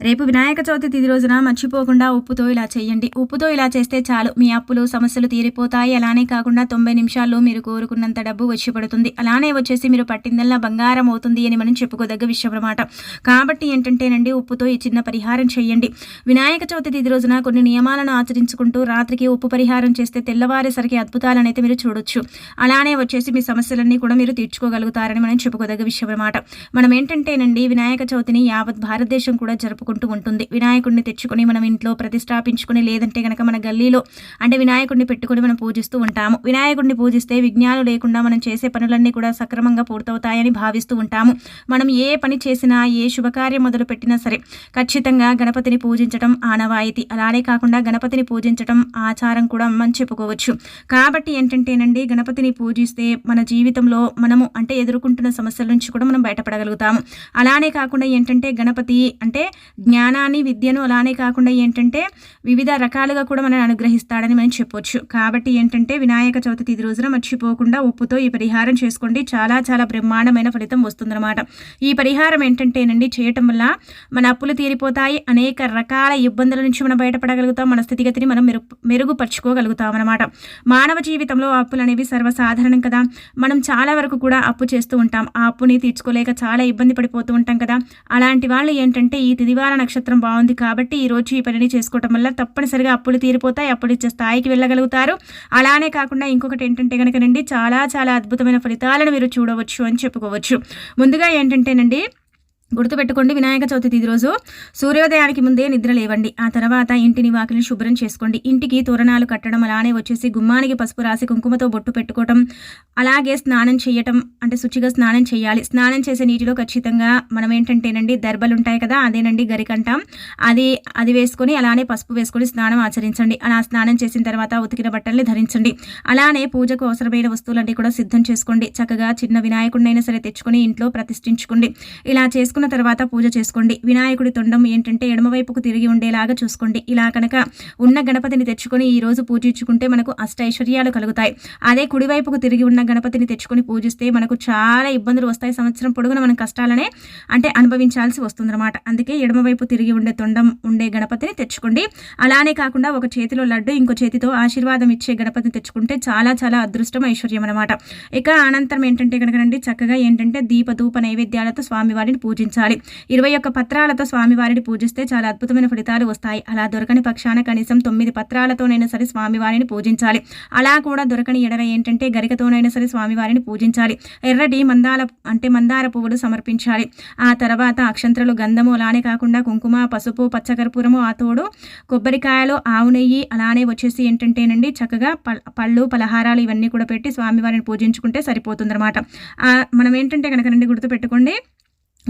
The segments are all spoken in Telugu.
రేపు వినాయక చవితి తిది రోజున మర్చిపోకుండా ఉప్పుతో ఇలా చేయండి ఉప్పుతో ఇలా చేస్తే చాలు. మీ అప్పులు సమస్యలు తీరిపోతాయి. అలానే కాకుండా తొంభై నిమిషాల్లో మీరు కోరుకున్నంత డబ్బు వచ్చి పడుతుంది. అలానే వచ్చేసి మీరు పట్టిందల్లా బంగారం అవుతుంది అని మనం చెప్పుకోదగ్గ విషయం అన్నమాట కాబట్టి ఏంటంటేనండి ఉప్పుతో ఈ చిన్న పరిహారం చేయండి వినాయక చవితి తిది రోజున కొన్ని నియమాలను ఆచరించుకుంటూ రాత్రికి ఉప్పు పరిహారం చేస్తే తెల్లవారేసరికి అద్భుతాలను అయితే మీరు చూడొచ్చు. అలానే వచ్చేసి మీ సమస్యలన్నీ కూడా మీరు తీర్చుకోగలుగుతారని మనం చెప్పుకోదగ్గ విషయం అన్నమాట మనం ఏంటంటేనండి వినాయక చవితిని యావత్ భారతదేశం కూడా జరుపుకుంటూ ఉంటుంది. వినాయకుడిని తెచ్చుకొని మనం ఇంట్లో ప్రతిష్టాపించుకుని లేదంటే కనుక మన గల్లీలో అంటే వినాయకుడిని పెట్టుకొని మనం పూజిస్తూ ఉంటాము. వినాయకుడిని పూజిస్తే విఘ్నాలు లేకుండా మనం చేసే పనులన్నీ కూడా సక్రమంగా పూర్తవుతాయని భావిస్తూ ఉంటాము. మనం ఏ పని చేసినా ఏ శుభకార్యం మొదలు పెట్టినా సరే ఖచ్చితంగా గణపతిని పూజించడం ఆనవాయితీ. అలానే కాకుండా గణపతిని పూజించడం ఆచారం కూడా మనం చెప్పుకోవచ్చు. కాబట్టి ఏంటంటేనండి గణపతిని పూజిస్తే మన జీవితంలో మనము అంటే ఎదుర్కొంటున్న సమస్యల నుంచి కూడా మనం బయటపడగలుగుతాము. అలానే కాకుండా ఏంటంటే గణపతి అంటే జ్ఞానాన్ని విద్యను అలానే కాకుండా ఏంటంటే వివిధ రకాలుగా కూడా మనం అనుగ్రహిస్తాడని మనం చెప్పొచ్చు. కాబట్టి ఏంటంటే వినాయక చవితి తిది రోజున మర్చిపోకుండా ఉప్పుతో ఈ పరిహారం చేసుకోండి. చాలా చాలా బ్రహ్మాండమైన ఫలితం వస్తుందన్నమాట. ఈ పరిహారం ఏంటంటేనండి చేయటం వల్ల మన అప్పులు తీరిపోతాయి. అనేక రకాల ఇబ్బందుల నుంచి మనం బయటపడగలుగుతాం. మన స్థితిగతిని మనం మెరుగు మెరుగుపరుచుకోగలుగుతాం అనమాట మానవ జీవితంలో అప్పులు అనేవి సర్వసాధారణం కదా. మనం చాలా వరకు కూడా అప్పు చేస్తూ ఉంటాం. ఆ అప్పుని తీర్చుకోలేక చాలా ఇబ్బంది పడిపోతూ ఉంటాం కదా. అలాంటి వాళ్ళు ఏంటంటే ఈ తిదివార నక్షత్రం బాగుంది కాబట్టి ఈ రోజు ఈ పనిని చేసుకోవటం వల్ల తప్పనిసరిగా అప్పులు తీరిపోతాయి అప్పులు ఇచ్చే స్థాయికి వెళ్ళగలుగుతారు. అలానే కాకుండా ఇంకొకటి ఏంటంటే కనుకనండి చాలా చాలా అద్భుతమైన ఫలితాలను మీరు చూడవచ్చు అని చెప్పుకోవచ్చు. ముందుగా ఏంటంటేనండి గుర్తుపెట్టుకోండి వినాయక చవితి తిది రోజు సూర్యోదయానికి ముందే నిద్ర లేవండి. ఆ తర్వాత ఇంటిని వాకిలిని శుభ్రం చేసుకోండి. ఇంటికి తోరణాలు కట్టడం అలానే వచ్చేసి గుమ్మానికి పసుపు రాసి కుంకుమతో బొట్టు పెట్టుకోవటం అలాగే స్నానం చేయటం అంటే శుచిగా స్నానం చేయాలి. స్నానం చేసే నీటిలో ఖచ్చితంగా మనం ఏంటంటేనండి దర్బలు ఉంటాయి కదా అదేనండి గరికంటాం అది అది వేసుకొని అలానే పసుపు వేసుకొని స్నానం ఆచరించండి. అలా స్నానం చేసిన తర్వాత ఉతికిన బట్టల్ని ధరించండి. అలానే పూజకు అవసరమైన వస్తువులన్నీ కూడా సిద్ధం చేసుకోండి. చక్కగా చిన్న వినాయకుడినైనా సరే తెచ్చుకొని ఇంట్లో ప్రతిష్ఠించుకోండి. ఇలా చేసుకున్న తర్వాత పూజ చేసుకోండి. వినాయకుడి తొండం ఏంటంటే ఎడమవైపుకు తిరిగి ఉండేలాగా చూసుకోండి. ఇలా కనుక ఉన్న గణపతిని తెచ్చుకొని ఈ రోజు పూజించుకుంటే మనకు అష్టైశ్వర్యాలు కలుగుతాయి. అదే కుడివైపుకు తిరిగి ఉన్న గణపతిని తెచ్చుకొని పూజిస్తే మనకు చాలా ఇబ్బందులు వస్తాయి. సంవత్సరం పొడుగున మనం కష్టాలనే అంటే అనుభవించాల్సి వస్తుందన్నమాట. అందుకే ఎడమవైపు తిరిగి ఉండే తొండం ఉండే గణపతిని తెచ్చుకోండి. అలానే కాకుండా ఒక చేతిలో లడ్డు ఇంకో చేతితో ఆశీర్వాదం ఇచ్చే గణపతిని తెచ్చుకుంటే చాలా చాలా అదృష్టం ఐశ్వర్యం అనమాట ఇక అనంతరం ఏంటంటే కనుక చక్కగా ఏంటంటే దీప ధూప నైవేద్యాలతో స్వామివారిని పూజించాలి ఇరవై ఒక్క పత్రాలతో స్వామివారిని పూజిస్తే చాలా అద్భుతమైన ఫలితాలు వస్తాయి. అలా దొరకని పక్షాన కనీసం తొమ్మిది పత్రాలతోనైనా సరే స్వామివారిని పూజించాలి. అలా కూడా దొరకని ఎడవ ఏంటంటే గరికతోనైనా సరే స్వామివారిని పూజించాలి. ఎర్రటి మందాల అంటే మందార పువ్వులు సమర్పించాలి. ఆ తర్వాత అక్షంత్రలు గంధము అలానే కాకుండా కుంకుమ పసుపు పచ్చకర్పూరము ఆ తోడు కొబ్బరికాయలు ఆవు నెయ్యి అలానే వచ్చేసి ఏంటంటేనండి చక్కగా ప- పళ్ళు పలహారాలు ఇవన్నీ కూడా పెట్టి స్వామివారిని పూజించుకుంటే సరిపోతుందన్నమాట. మనం ఏంటంటే కనుక రండి గుర్తుపెట్టుకోండి.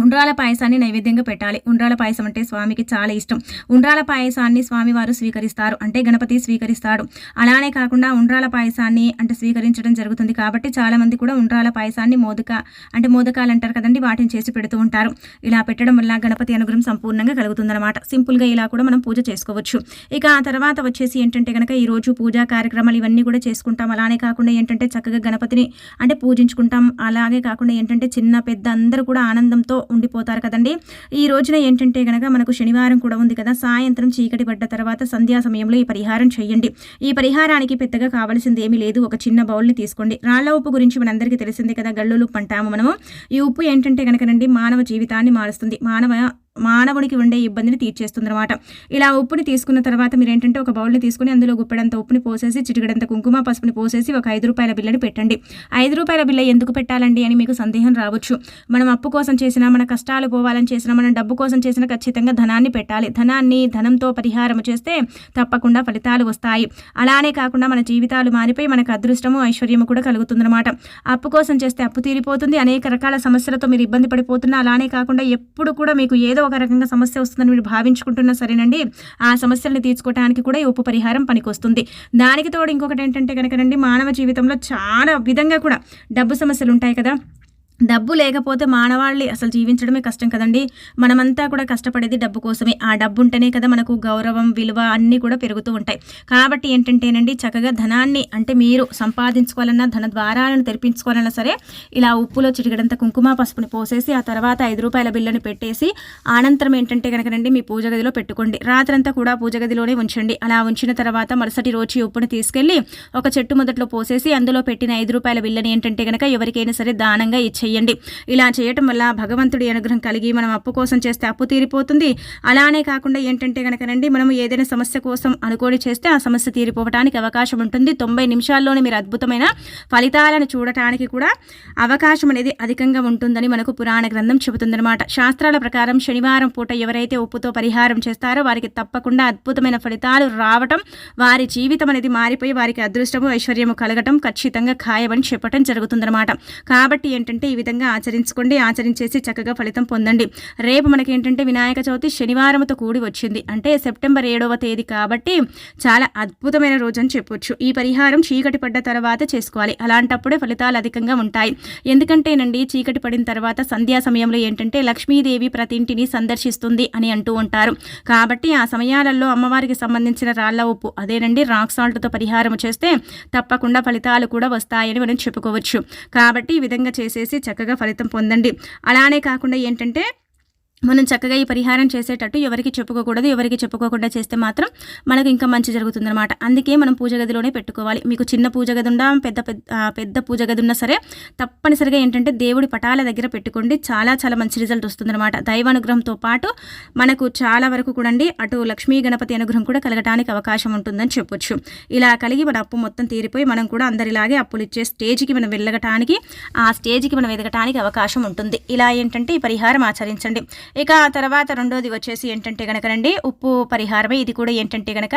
ఉండ్రాల పాయసాన్ని నైవేద్యంగా పెట్టాలి. ఉండ్రాల పాయసం అంటే స్వామికి చాలా ఇష్టం. ఉండ్రాల పాయసాన్ని స్వామివారు స్వీకరిస్తారు. అంటే గణపతి స్వీకరిస్తాడు. అలానే కాకుండా ఉండ్రాల పాయసాన్ని అంటే స్వీకరించడం జరుగుతుంది కాబట్టి చాలా మంది కూడా ఉండ్రాల పాయసాన్ని మోదక అంటే మోదకాలు అంటారు కదండి వాటిని చేసి పెడుతూ ఉంటారు. ఇలా పెట్టడం వల్ల గణపతి అనుగ్రహం సంపూర్ణంగా కలుగుతుందన్నమాట. సింపుల్గా ఇలా కూడా మనం పూజ చేసుకోవచ్చు. ఇక ఆ తర్వాత వచ్చేసి ఏంటంటే కనుక ఈరోజు పూజా కార్యక్రమాలు ఇవన్నీ కూడా చేసుకుంటాం. అలానే కాకుండా ఏంటంటే చక్కగా గణపతిని అంటే పూజించుకుంటాం. అలాగే కాకుండా ఏంటంటే చిన్న పెద్ద అందరూ కూడా ఆనందంతో ఉండిపోతారు కదండి. ఈ రోజున ఏంటంటే కనుక మనకు శనివారం కూడా ఉంది కదా. సాయంత్రం చీకటి పడ్డ తర్వాత సంధ్యా సమయంలో ఈ పరిహారం చేయండి. ఈ పరిహారానికి పెద్దగా కావాల్సింది ఏమీ లేదు. ఒక చిన్న బౌల్ని తీసుకోండి. రాళ్ళ ఉప్పు గురించి మనందరికీ తెలిసిందే కదా. గల్లులు ఉప్పు అంటాము మనము. ఈ ఉప్పు ఏంటంటే కనుకనండి మానవ జీవితాన్ని మారుస్తుంది. మానవ మానవుడికి ఉండే ఇబ్బందిని తీర్చేస్తుందన్నమాట. ఇలా ఉప్పుని తీసుకున్న తర్వాత మీరు ఏంటంటే ఒక బౌల్ని తీసుకుని అందులో గుప్పెడంత ఉప్పుని పోసేసి చిటికడంత కుంకుమ పసుపుని పోసేసి ఒక ఐదు రూపాయల బిల్లని పెట్టండి. ఐదు రూపాయల బిల్ల ఎందుకు పెట్టాలండి అని మీకు సందేహం రావచ్చు. మనం అప్పు కోసం చేసినా మన కష్టాలు పోవాలని చేసినా మనం డబ్బు కోసం చేసినా ఖచ్చితంగా ధనాన్ని పెట్టాలి. ధనాన్ని ధనంతో పరిహారం చేస్తే తప్పకుండా ఫలితాలు వస్తాయి. అలానే కాకుండా మన జీవితాలు మారిపోయి మనకు అదృష్టము ఐశ్వర్యము కూడా కలుగుతుందన్నమాట. అప్పు కోసం చేస్తే అప్పు తీరిపోతుంది. అనేక రకాల సమస్యలతో మీరు ఇబ్బంది పడిపోతున్నా అలానే కాకుండా ఎప్పుడు కూడా మీకు ఏదో ఒక రకంగా సమస్య వస్తుందని మీరు భావించుకుంటున్నా సరేనండి. ఆ సమస్యల్ని తీర్చుకోవడానికి కూడా ఈ ఉప్పు పరిహారం పనికొస్తుంది. దానికి తోడు ఇంకొకటి ఏంటంటే కనుకనండి మానవ జీవితంలో చాలా విధంగా కూడా డబ్బు సమస్యలు ఉంటాయి కదా. డబ్బు లేకపోతే మానవాళ్ళు అసలు జీవించడమే కష్టం కదండి. మనమంతా కూడా కష్టపడేది డబ్బు కోసమే. ఆ డబ్బు ఉంటేనే కదా మనకు గౌరవం విలువ అన్నీ కూడా పెరుగుతూ ఉంటాయి. కాబట్టి ఏంటంటేనండి చక్కగా ధనాన్ని అంటే మీరు సంపాదించుకోవాలన్నా ధన ద్వారాలను తెరిపించుకోవాలన్నా సరే ఇలా ఉప్పులో చిటికడంత కుంకుమ పసుపుని పోసేసి ఆ తర్వాత ఐదు రూపాయల బిల్లుని పెట్టేసి అనంతరం ఏంటంటే కనుకనండి మీ పూజ గదిలో పెట్టుకోండి. రాత్రంతా కూడా పూజ గదిలోనే ఉంచండి. అలా ఉంచిన తర్వాత మరుసటి రోజు ఈ ఉప్పుని తీసుకెళ్ళి ఒక చెట్టు మొదట్లో పోసేసి అందులో పెట్టిన ఐదు రూపాయల బిల్లుని ఏంటంటే కనుక ఎవరికైనా సరే దానంగా ఇచ్చే చేయండి. ఇలా చేయటం వల్ల భగవంతుడి అనుగ్రహం కలిగి మనం అప్పు కోసం చేస్తే అప్పు తీరిపోతుంది. అలానే కాకుండా ఏంటంటే కనుకనండి మనం ఏదైనా సమస్య కోసం అనుకోని చేస్తే ఆ సమస్య తీరిపోవడానికి అవకాశం ఉంటుంది. తొంభై నిమిషాల్లోనే మీరు అద్భుతమైన ఫలితాలను చూడటానికి కూడా అవకాశం అనేది అధికంగా ఉంటుందని మనకు పురాణ గ్రంథం చెబుతుందన్నమాట. శాస్త్రాల ప్రకారం శనివారం పూట ఎవరైతే ఉప్పుతో పరిహారం చేస్తారో వారికి తప్పకుండా అద్భుతమైన ఫలితాలు రావటం వారి జీవితం అనేది మారిపోయి వారికి అదృష్టము ఐశ్వర్యము కలగటం ఖచ్చితంగా ఖాయమని చెప్పటం జరుగుతుందన్నమాట. కాబట్టి ఏంటంటే ఈ విధంగా ఆచరించుకోండి. ఆచరించేసి చక్కగా ఫలితం పొందండి. రేపు మనకి ఏంటంటే వినాయక చవితి శనివారంతో కూడి వచ్చింది. అంటే సెప్టెంబర్ ఏడవ తేదీ కాబట్టి చాలా అద్భుతమైన రోజు అని చెప్పొచ్చు. ఈ పరిహారం చీకటి పడ్డ తర్వాత చేసుకోవాలి. అలాంటప్పుడే ఫలితాలు అధికంగా ఉంటాయి. ఎందుకంటేనండి చీకటి పడిన తర్వాత సంధ్యా సమయంలో ఏంటంటే లక్ష్మీదేవి ప్రతి ఇంటిని సందర్శిస్తుంది అని అంటూ ఉంటారు. కాబట్టి ఆ సమయాలలో అమ్మవారికి సంబంధించిన రాళ్ళ ఉప్పు అదేనండి రాక్ సాల్ట్తో పరిహారం చేస్తే తప్పకుండా ఫలితాలు కూడా వస్తాయని మనం చెప్పుకోవచ్చు. కాబట్టి ఈ విధంగా చేసేసి చక్కగా ఫలితం పొందండి. అలానే కాకుండా ఏంటంటే మనం చక్కగా ఈ పరిహారం చేసేటట్టు ఎవరికి చెప్పుకోకూడదు ఎవరికి చెప్పుకోకుండా చేస్తే మాత్రం మనకు ఇంకా మంచి జరుగుతుందన్నమాట. అందుకే మనం పూజ గదిలోనే పెట్టుకోవాలి. మీకు చిన్న పూజ గది ఉన్నా పెద్ద పెద్ద పూజ గది ఉన్నా సరే తప్పనిసరిగా ఏంటంటే దేవుడి పటాల దగ్గర పెట్టుకోండి. చాలా చాలా మంచి రిజల్ట్ వస్తుందన్నమాట. దైవానుగ్రహంతో పాటు మనకు చాలా వరకు కూడా అటు లక్ష్మీ గణపతి అనుగ్రహం కూడా కలగడానికి అవకాశం ఉంటుందని చెప్పొచ్చు. ఇలా కలిగి మన అప్పు మొత్తం తీరిపోయి మనం కూడా అందరిలాగే అప్పులు ఇచ్చే స్టేజ్కి మనం వెళ్ళగటానికి ఆ స్టేజ్కి మనం ఎదగటానికి అవకాశం ఉంటుంది. ఇలా ఏంటంటే ఈ పరిహారం ఆచరించండి. ఇక ఆ తర్వాత రెండోది వచ్చేసి ఏంటంటే కనుకనండి ఉప్పు పరిహారమే. ఇది కూడా ఏంటంటే కనుక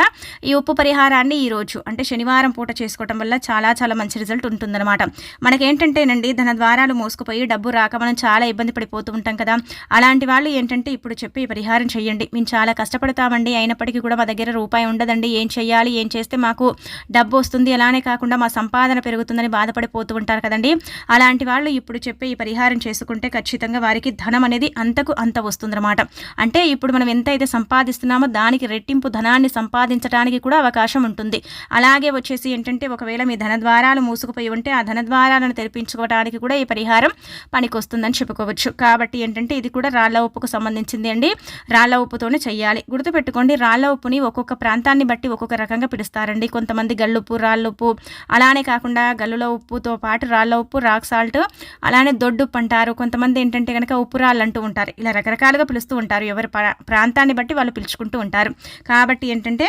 ఈ ఉప్పు పరిహారాన్ని ఈరోజు అంటే శనివారం పూట చేసుకోవటం వల్ల చాలా చాలా మంచి రిజల్ట్ ఉంటుందన్నమాట. మనకేంటంటేనండి ధన ద్వారాలు మోసుకుపోయి డబ్బు రాక మనం చాలా ఇబ్బంది పడిపోతూ ఉంటాం కదా. అలాంటి వాళ్ళు ఏంటంటే ఇప్పుడు చెప్పి పరిహారం చేయండి మేము చాలా కష్టపడతామండి. అయినప్పటికీ కూడా మా దగ్గర రూపాయి ఉండదండి. ఏం చేయాలి ఏం చేస్తే మాకు డబ్బు వస్తుంది? అలానే కాకుండా మా సంపాదన పెరుగుతుందని బాధపడిపోతూ ఉంటారు కదండి. అలాంటి వాళ్ళు ఇప్పుడు చెప్పి ఈ పరిహారం చేసుకుంటే ఖచ్చితంగా వారికి ధనం అనేది అంతకు అంత వస్తుందన్నమాట. అంటే ఇప్పుడు మనం ఎంత అయితే సంపాదిస్తున్నామో దానికి రెట్టింపు ధనాన్ని సంపాదించడానికి కూడా అవకాశం ఉంటుంది. అలాగే వచ్చేసి ఏంటంటే ఒకవేళ మీ ధన ద్వారాలు మూసుకుపోయి ఉంటే ఆ ధన ద్వారాలను తెరిపించుకోవడానికి కూడా ఈ పరిహారం పనికొస్తుందని చెప్పుకోవచ్చు. కాబట్టి ఏంటంటే ఇది కూడా రాళ్ళ ఉప్పుకు సంబంధించింది అండి. రాళ్ళ ఉప్పుతోనే చేయాలి గుర్తుపెట్టుకోండి రాళ్ళ ఉప్పుని ఒక్కొక్క ప్రాంతాన్ని బట్టి ఒక్కొక్క రకంగా పిలుస్తారండి. కొంతమంది గల్లుప్పు రాళ్ళుప్పు అలానే కాకుండా గల్లుల ఉప్పుతో పాటు రాళ్ళ ఉప్పు రాక్ సాల్ట్ అలానే దొడ్డుప్పు అంటారు. కొంతమంది ఏంటంటే కనుక ఉప్పు రాళ్ళు అంటూ ఉంటారు. ఇలా రకరకాల రకరకాలుగా పిలుస్తూ ఉంటారు. ఎవరి ప్రాంతాన్ని బట్టి వాళ్ళు పిలుచుకుంటూ ఉంటారు. కాబట్టి ఏంటంటే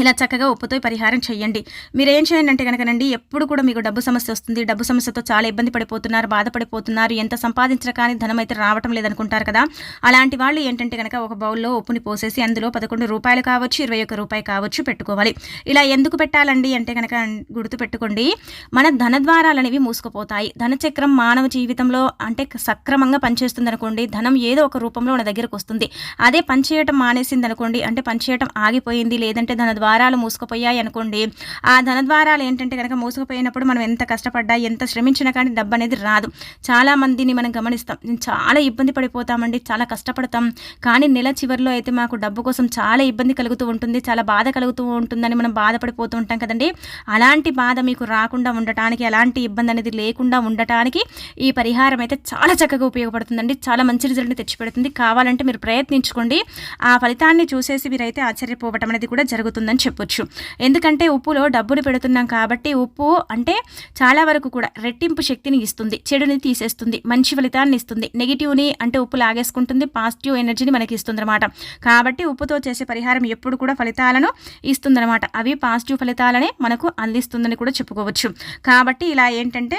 ఇలా చక్కగా ఉప్పుతో పరిహారం చేయండి మీరు ఏం చేయండి అంటే కనుకనండి ఎప్పుడు కూడా మీకు డబ్బు సమస్య వస్తుంది. డబ్బు సమస్యతో చాలా ఇబ్బంది పడిపోతున్నారు బాధపడిపోతున్నారు. ఎంత సంపాదించిన కానీ ధనం అయితే రావటం లేదనుకుంటారు కదా. అలాంటి వాళ్ళు ఏంటంటే కనుక ఒక బౌల్లో ఉప్పుని పోసేసి అందులో పదకొండు రూపాయలు కావచ్చు ఇరవై ఒక్క రూపాయి కావచ్చు పెట్టుకోవాలి. ఇలా ఎందుకు పెట్టాలండి అంటే కనుక గుర్తు పెట్టుకోండి మన ధన ద్వారాలు అనేవి మూసుకుపోతాయి. ధనచక్రం మానవ జీవితంలో అంటే సక్రమంగా పనిచేస్తుంది అనుకోండి ధనం ఏదో ఒక రూపంలో మన దగ్గరకు వస్తుంది. అదే పనిచేయటం మానేసింది అనుకోండి అంటే పనిచేయటం ఆగిపోయింది లేదంటే ధన ద్వారాలు మూసుకుపోయాయి అనుకోండి. ఆ ధన ద్వారాలు ఏంటంటే కనుక మూసుకుపోయినప్పుడు మనం ఎంత కష్టపడ్డా ఎంత శ్రమించినా కానీ డబ్బు అనేది రాదు. చాలా మందిని మనం గమనిస్తాం. చాలా ఇబ్బంది పడిపోతామండి చాలా కష్టపడతాం. కానీ నెల చివరిలో అయితే మాకు డబ్బు కోసం చాలా ఇబ్బంది కలుగుతూ ఉంటుంది చాలా బాధ కలుగుతూ ఉంటుందని మనం బాధపడిపోతూ ఉంటాం కదండి. అలాంటి బాధ మీకు రాకుండా ఉండటానికి అలాంటి ఇబ్బంది అనేది లేకుండా ఉండటానికి ఈ పరిహారం అయితే చాలా చక్కగా ఉపయోగపడుతుందండి. చాలా మంచి రిజల్ట్ని తెచ్చిపెడుతుంది. కావాలంటే మీరు ప్రయత్నించుకోండి. ఆ ఫలితాన్ని చూసేసి మీరైతే ఆశ్చర్యపోవటం అనేది కూడా జరుగుతుందని అని చెప్పొచ్చు. ఎందుకంటే ఉప్పులో డబ్బులు పెడుతున్నాం కాబట్టి ఉప్పు అంటే చాలా వరకు కూడా రెట్టింపు శక్తిని ఇస్తుంది చెడుని తీసేస్తుంది మంచి ఫలితాన్ని ఇస్తుంది. నెగిటివ్ని అంటే ఉప్పు లాగేసుకుంటుంది పాజిటివ్ ఎనర్జీని మనకి ఇస్తుంది అనమాట కాబట్టి ఉప్పుతో చేసే పరిహారం ఎప్పుడు కూడా ఫలితాలను ఇస్తుందన్నమాట. అవి పాజిటివ్ ఫలితాలనే మనకు అందిస్తుందని కూడా చెప్పుకోవచ్చు. కాబట్టి ఇలా ఏంటంటే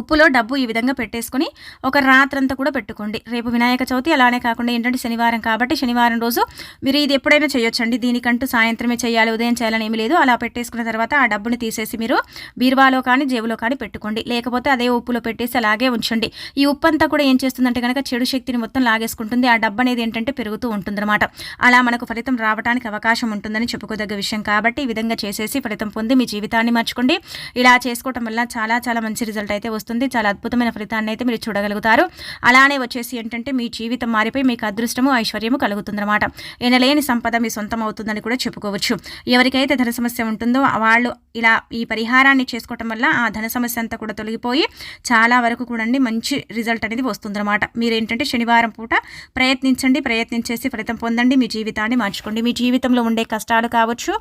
ఉప్పులో డబ్బు ఈ విధంగా పెట్టేసుకొని ఒక రాత్రంతా కూడా పెట్టుకోండి. రేపు వినాయక చవితి అలానే కాకుండా ఏంటంటే శనివారం కాబట్టి శనివారం రోజు మీరు ఇది ఎప్పుడైనా చేయొచ్చండి. దీనికంటూ సాయంత్రమే చేయాలి ఉదయం చేయాలని ఏమి లేదు. అలా పెట్టేసుకున్న తర్వాత ఆ డబ్బుని తీసేసి మీరు బీరువాలో కానీ జేబులో కానీ పెట్టుకోండి. లేకపోతే అదే ఉప్పులో పెట్టేసి అలాగే ఉంచండి. ఈ ఉప్పు అంతా కూడా ఏం చేస్తుందంటే కనుక చెడు శక్తిని మొత్తం లాగేసుకుంటుంది. ఆ డబ్బు అనేది ఏంటంటే పెరుగుతూ ఉంటుందన్నమాట. అలా మనకు ఫలితం రావడానికి అవకాశం ఉంటుందని చెప్పుకోదగ్గ విషయం కాబట్టి ఈ విధంగా చేసేసి ఫలితం పొంది మీ జీవితాన్ని మార్చుకోండి. ఇలా చేసుకోవటం వల్ల చాలా చాలా మంచి రిజల్ట్ అయితే వస్తుంది. వస్తుంది. చాలా అద్భుతమైన ఫలితాన్ని అయితే మీరు చూడగలుగుతారు. అలానే వచ్చేసి ఏంటంటే మీ జీవితం మారిపోయి మీకు అదృష్టము ఐశ్వర్యము కలుగుతుందన్నమాట. ఎనలేని సంపద మీ సొంతం అవుతుందని కూడా చెప్పుకోవచ్చు. ఎవరికైతే ధన సమస్య ఉంటుందో వాళ్ళు ఇలా ఈ పరిహారాన్ని చేసుకోవటం వల్ల ఆ ధన సమస్య అంతా కూడా తొలగిపోయి చాలా వరకు కూడా మంచి రిజల్ట్ అనేది వస్తుందన్నమాట. మీరు ఏంటంటే శనివారం పూట ప్రయత్నించండి ప్రయత్నించేసి ఫలితం పొందండి మీ జీవితాన్ని మార్చుకోండి. మీ జీవితంలో ఉండే కష్టాలు కావచ్చు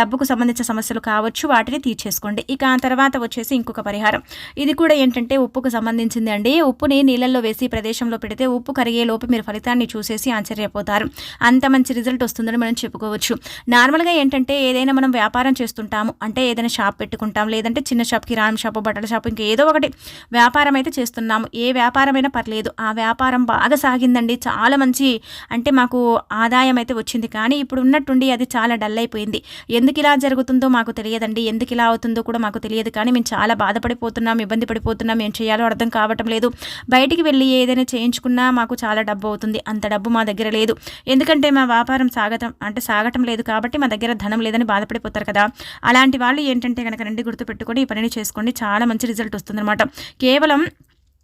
డబ్బుకు సంబంధించిన సమస్యలు కావచ్చు వాటిని తీర్చేసుకోండి. ఇక ఆ తర్వాత వచ్చేసి ఇంకొక పరిహారం. ఇది కూడా ఏంటంటే ఉప్పుకు సంబంధించింది అండి. ఉప్పుని నీళ్ళల్లో వేసి ప్రదేశంలో పెడితే ఉప్పు కరిగే లోపు మీరు ఫలితాన్ని చూసేసి ఆశ్చర్యపోతారు. అంత మంచి రిజల్ట్ వస్తుందని మనం చెప్పుకోవచ్చు. నార్మల్గా ఏంటంటే ఏదైనా మనం వ్యాపారం చేస్తుంటాము. అంటే ఏదైనా షాప్ పెట్టుకుంటాం. లేదంటే చిన్న షాప్ కిరాణం షాపు బట్టల షాపు ఇంకా ఏదో ఒకటి వ్యాపారం అయితే చేస్తున్నాము. ఏ వ్యాపారమైనా పర్లేదు. ఆ వ్యాపారం బాగా సాగిందండి. చాలా మంచి అంటే మాకు ఆదాయం అయితే వచ్చింది. కానీ ఇప్పుడు ఉన్నట్టుండి అది చాలా డల్ అయిపోయింది. ఎందుకు ఇలా జరుగుతుందో మాకు తెలియదండి. ఎందుకు ఇలా అవుతుందో కూడా మాకు తెలియదు. కానీ మేము చాలా బాధపడిపోతున్నాం ఇబ్బంది పడిపోతున్నాం ఏం చేయాలో అర్థం కావటం లేదు. బయటికి వెళ్ళి ఏదైనా చేయించుకున్నా మాకు చాలా డబ్బు అవుతుంది. అంత డబ్బు మా దగ్గర లేదు. ఎందుకంటే మా వ్యాపారం సాగటం అంటే సాగటం లేదు కాబట్టి మా దగ్గర ధనం లేదని బాధపడిపోతారు కదా. అలాంటి వాళ్ళు ఏంటంటే కనుక రెండు గుర్తు పెట్టుకొని ఈ పనిని చేసుకోండి. చాలా మంచి రిజల్ట్ వస్తుందన్నమాట. కేవలం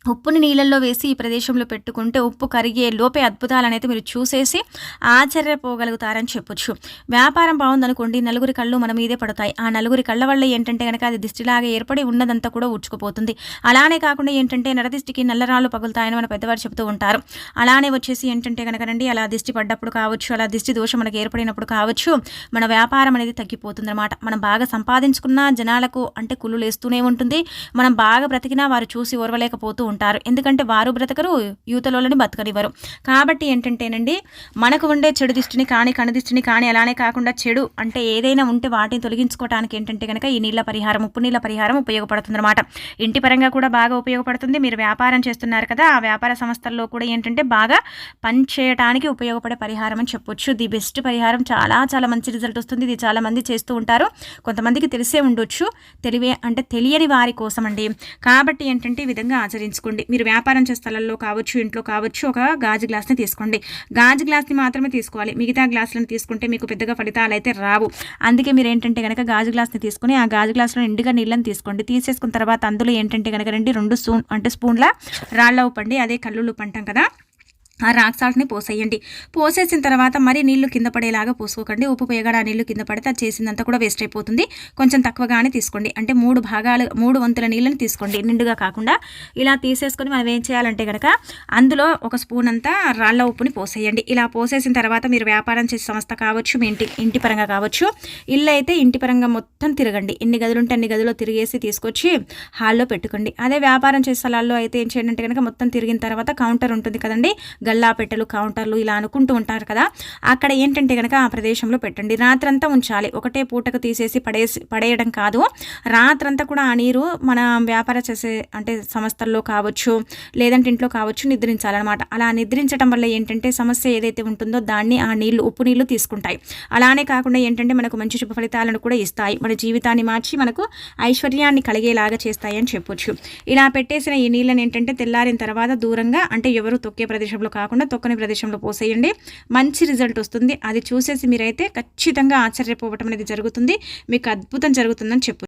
ఉప్పుని నీళ్ళల్లో వేసి ఈ ప్రదేశంలో పెట్టుకుంటే ఉప్పు కరిగే లోపే అద్భుతాలు అనేది మీరు చూసేసి ఆశ్చర్యపోగలుగుతారని చెప్పొచ్చు. వ్యాపారం బాగుందనుకోండి నలుగురి కళ్ళు మన మీదే పడతాయి. ఆ నలుగురి కళ్ళ వల్ల ఏంటంటే కనుక అది దిష్టిలాగా ఏర్పడి ఉన్నదంతా కూడా ఉడ్చుకుపోతుంది అలానే కాకుండా ఏంటంటే నరదిష్టికి నల్లరాళ్ళు పగులుతాయని మన పెద్దవారు చెప్తూ ఉంటారు. అలానే వచ్చేసి ఏంటంటే కనుక రండి అలా దిష్టి పడ్డప్పుడు కావచ్చు అలా దిష్టి దోషం మనకు ఏర్పడినప్పుడు కావచ్చు మన వ్యాపారం అనేది తగ్గిపోతుంది అనమాట మనం బాగా సంపాదించుకున్న జనాలకు అంటే కుళ్ళు లేస్తూనే ఉంటుంది. మనం బాగా బ్రతికినా వారు చూసి ఓర్వలేకపోతూ ఉంటారు. ఎందుకంటే వారు బ్రతకరు యూతలోని బతకనివ్వరు. కాబట్టి ఏంటంటేనండి మనకు ఉండే చెడు దిష్టిని కానీ కనదిష్టిని కానీ అలానే కాకుండా చెడు అంటే ఏదైనా ఉంటే వాటిని తొలగించుకోవడానికి ఏంటంటే కనుక ఈ నీళ్ళ పరిహారం ఉప్పు నీళ్ళ పరిహారం ఉపయోగపడుతుంది అనమాట ఇంటి పరంగా కూడా బాగా ఉపయోగపడుతుంది. మీరు వ్యాపారం చేస్తున్నారు కదా ఆ వ్యాపార సంస్థల్లో కూడా ఏంటంటే బాగా పనిచేయడానికి ఉపయోగపడే పరిహారం అని చెప్పొచ్చు. ది బెస్ట్ పరిహారం చాలా చాలా మంచి రిజల్ట్ వస్తుంది. ఇది చాలా మంది చేస్తూ ఉంటారు. కొంతమందికి తెలిసే ఉండొచ్చు. తెలివే అంటే తెలియని వారి కోసం అండి కాబట్టి ఏంటంటే ఈ విధంగా తీసుకోండి. మీరు వ్యాపారం చేసే స్థలంలో కావచ్చు ఇంట్లో కావచ్చు ఒక గాజు గ్లాస్ని తీసుకోండి. గాజు గ్లాస్ని మాత్రమే తీసుకోవాలి. మిగతా గ్లాసులను తీసుకుంటే మీకు పెద్దగా ఫలితాలు అయితే రావు. అందుకే మీరు ఏంటంటే కనుక గాజు గ్లాస్ని తీసుకొని ఆ గాజు గ్లాసులో నిండుగా నీళ్ళని తీసుకోండి. తీసేసుకున్న తర్వాత అందులో ఏంటంటే కనుక రండి రెండు స్పూన్ అంటే స్పూన్ల రాళ్ళ ఉప్పండి అదే కల్లులు పంటాం కదా. ఆ రాక్ సాల్ట్ని పోసేయండి. పోసేసిన తర్వాత మరి నీళ్ళు కింద పడేలాగా పోసుకోకండి. ఉప్పు పేగడ ఆ నీళ్ళు కింద పడితే అది చేసిందంతా కూడా వేస్ట్ అయిపోతుంది. కొంచెం తక్కువగానే తీసుకోండి. అంటే మూడు భాగాలు మూడు వంతుల నీళ్ళని తీసుకోండి. నిండుగా కాకుండా ఇలా తీసేసుకొని మనం ఏం చేయాలంటే కనుక అందులో ఒక స్పూన్ అంతా రాళ్ళ ఉప్పుని పోసేయండి. ఇలా పోసేసిన తర్వాత మీరు వ్యాపారం చేసే సంస్థ కావచ్చు మీ ఇంటి ఇంటి పరంగా కావచ్చు ఇల్లు అయితే ఇంటి పరంగా మొత్తం తిరగండి. ఎన్ని గదులు ఉంటే అన్ని గదులు తిరిగేసి తీసుకొచ్చి హాల్లో పెట్టుకోండి. అదే వ్యాపారం చేసే స్థలాల్లో అయితే ఏం చేయండి అంటే కనుక మొత్తం తిరిగిన తర్వాత కౌంటర్ ఉంటుంది కదండి గల్లాపెట్టెలు కౌంటర్లు ఇలా అనుకుంటూ ఉంటారు కదా. అక్కడ ఏంటంటే కనుక ఆ ప్రదేశంలో పెట్టండి. రాత్రంతా ఉంచాలి. ఒకటే పూటకు తీసేసి పడేసి పడేయడం కాదు. రాత్రంతా కూడా ఆ నీరు మన వ్యాపార చేసే అంటే సంస్థల్లో కావచ్చు లేదంటే ఇంట్లో కావచ్చు నిద్రించాలన్నమాట. అలా నిద్రించడం వల్ల ఏంటంటే సమస్య ఏదైతే ఉంటుందో దాన్ని ఆ నీళ్ళు ఉప్పు నీళ్ళు తీసుకుంటాయి. అలానే కాకుండా ఏంటంటే మనకు మంచి శుభ ఫలితాలను కూడా ఇస్తాయి. మన జీవితాన్ని మార్చి మనకు ఐశ్వర్యాన్ని కలిగేలాగా చేస్తాయని చెప్పొచ్చు. ఇలా పెట్టేసిన ఈ నీళ్ళని ఏంటంటే తెల్లారిన తర్వాత దూరంగా అంటే ఎవరు తొక్కే ప్రదేశంలో కాకుండా తొక్కని ప్రదేశంలో పోసేయండి. మంచి రిజల్ట్ వస్తుంది. అది చూసేసి మీరైతే ఖచ్చితంగా ఆశ్చర్యపోవటం అనేది జరుగుతుంది. మీకు అద్భుతం జరుగుతుందని చెప్పు